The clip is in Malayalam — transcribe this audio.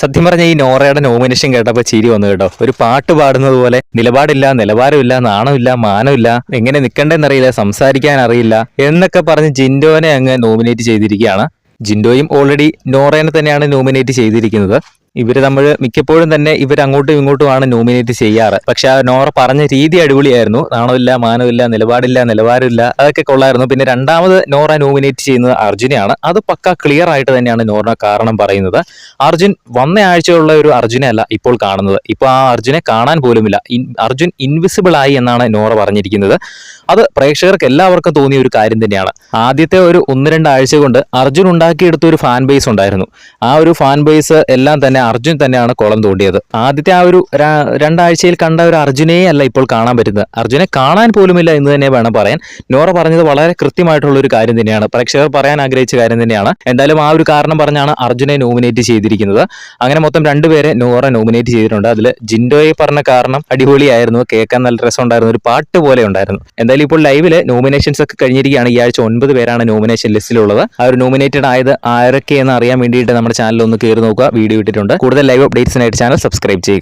സത്യം പറഞ്ഞ ഈ നോറയുടെ നോമിനേഷൻ കേട്ടപ്പോ ചിരി വന്നു കേട്ടോ. ഒരു പാട്ട് പാടുന്നത് പോലെ നിലപാടില്ല നിലവാരമില്ല നാണമില്ല മാനമില്ല എങ്ങനെ നിൽക്കണ്ടെന്നറിയില്ല സംസാരിക്കാൻ അറിയില്ല എന്നൊക്കെ പറഞ്ഞ് ജിൻഡോനെ അങ്ങ് നോമിനേറ്റ് ചെയ്തിരിക്കുകയാണ്. ജിൻഡോയും ഓൾറെഡി നോറേനെ തന്നെയാണ് നോമിനേറ്റ് ചെയ്തിരിക്കുന്നത്. ഇവർ നമ്മൾ മിക്കപ്പോഴും തന്നെ ഇവർ അങ്ങോട്ടും ഇങ്ങോട്ടുമാണ് നോമിനേറ്റ് ചെയ്യാറ്. പക്ഷെ ആ നോറ പറഞ്ഞ രീതി അടിപൊളിയായിരുന്നു. നാണമില്ല മാനമില്ല നിലപാടില്ല നിലവാരമില്ല അതൊക്കെ കൊള്ളായിരുന്നു. പിന്നെ രണ്ടാമത് നോറ നോമിനേറ്റ് ചെയ്യുന്നത് അർജുനെയാണ്. അത് പക്ക ക്ലിയർ ആയിട്ട് തന്നെയാണ് നോറ കാരണം പറയുന്നത്. അർജുൻ വന്ന ആഴ്ചയുള്ള ഒരു അർജുനെ അല്ല ഇപ്പോൾ കാണുന്നത്. ഇപ്പോൾ ആ അർജുനെ കാണാൻ പോലുമില്ല. അർജുൻ ഇൻവിസിബിൾ ആയി എന്നാണ് നോറ പറഞ്ഞിരിക്കുന്നത്. അത് പ്രേക്ഷകർക്ക് എല്ലാവർക്കും തോന്നിയ ഒരു കാര്യം തന്നെയാണ്. ആദ്യത്തെ ഒരു ഒന്ന് രണ്ടാഴ്ച കൊണ്ട് അർജുൻ ഉണ്ടാക്കിയെടുത്ത ഒരു ഫാൻ ബേസ് ഉണ്ടായിരുന്നു. ആ ഒരു ഫാൻ ബേസ് എല്ലാം തന്നെ അർജുൻ തന്നെയാണ് കുളം തോണ്ടിയത്. ആദ്യത്തെ ആ ഒരു രണ്ടാഴ്ചയിൽ കണ്ട ഒരു അർജുനെ അല്ല ഇപ്പോൾ കാണാൻ പറ്റുന്നത്. അർജുനെ കാണാൻ പോലുമില്ല എന്ന് തന്നെ വേണം പറയാൻ. നോറ പറഞ്ഞത് വളരെ കൃത്യമായിട്ടുള്ള ഒരു കാര്യം തന്നെയാണ്. പ്രേക്ഷകർ പറയാൻ ആഗ്രഹിച്ച കാര്യം തന്നെയാണ്. എന്തായാലും ആ ഒരു കാരണം പറഞ്ഞാണ് അർജുനെ നോമിനേറ്റ് ചെയ്തിരിക്കുന്നത്. അങ്ങനെ മൊത്തം രണ്ടുപേരെ നോറ നോമിനേറ്റ് ചെയ്തിട്ടുണ്ട്. അതിൽ ജിൻഡോയെ പറഞ്ഞ കാരണം അടിപൊളിയായിരുന്നു. കേൾക്കാൻ നല്ല രസമുണ്ടായിരുന്നു. ഒരു പാട്ട് പോലെ ഉണ്ടായിരുന്നു. എന്തായാലും ഇപ്പോൾ ലൈവിൽ നോമിനേഷൻസ് ഒക്കെ കഴിഞ്ഞിരിക്കുകയാണ്. ഈ ആഴ്ച ഒൻപത് പേരാണ് നോമിനേഷൻ ലിസ്റ്റിലുള്ളത് ആ ഒരു നോമിനേറ്റഡ് ആയത് ആരൊക്കെ എന്ന് അറിയാൻ വേണ്ടിയിട്ട് നമ്മുടെ ചാനൽ ഒന്ന് കയറി നോക്കുക. വീഡിയോ ഇട്ടിട്ടുണ്ട്. കൂടുതൽ ലൈവ് അപ്ഡേറ്റ്സിനായിട്ട് ചാനൽ സബ്സ്ക്രൈബ് ചെയ്യുക.